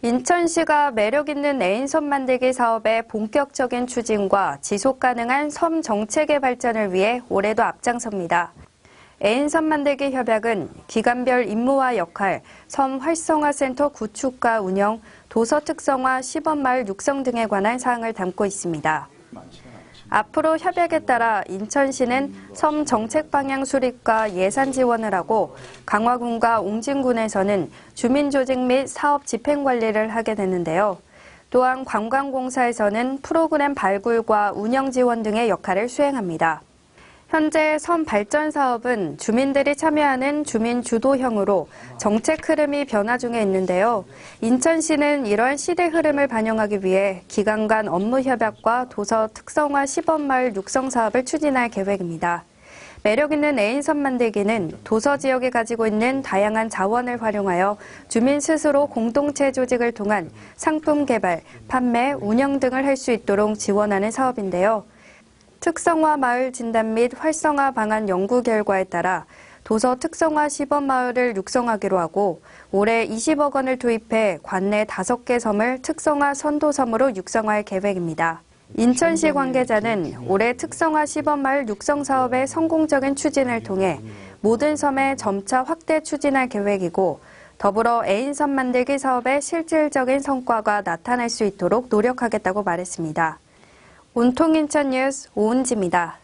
인천시가 매력 있는 애인섬 만들기 사업의 본격적인 추진과 지속 가능한 섬 정책의 발전을 위해 올해도 앞장섭니다. 애인섬 만들기 협약은 기관별 임무와 역할, 섬 활성화 센터 구축과 운영, 도서 특성화, 시범마을 육성 등에 관한 사항을 담고 있습니다. 앞으로 협약에 따라 인천시는 섬 정책 방향 수립과 예산 지원을 하고 강화군과 옹진군에서는 주민 조직 및 사업 집행 관리를 하게 되는데요. 또한 관광공사에서는 프로그램 발굴과 운영 지원 등의 역할을 수행합니다. 현재 섬 발전 사업은 주민들이 참여하는 주민 주도형으로 정책 흐름이 변화 중에 있는데요. 인천시는 이러한 시대 흐름을 반영하기 위해 기관 간 업무 협약과 도서 특성화 시범마을 육성 사업을 추진할 계획입니다. 매력 있는 애인섬 만들기는 도서 지역이 가지고 있는 다양한 자원을 활용하여 주민 스스로 공동체 조직을 통한 상품 개발, 판매, 운영 등을 할 수 있도록 지원하는 사업인데요. 특성화 마을 진단 및 활성화 방안 연구 결과에 따라 도서 특성화 시범 마을을 육성하기로 하고 올해 20억 원을 투입해 관내 5개 섬을 특성화 선도섬으로 육성할 계획입니다. 인천시 관계자는 올해 특성화 시범 마을 육성 사업의 성공적인 추진을 통해 모든 섬에 점차 확대 추진할 계획이고 더불어 애인섬 만들기 사업의 실질적인 성과가 나타날 수 있도록 노력하겠다고 말했습니다. 온통 인천 뉴스 오은지입니다.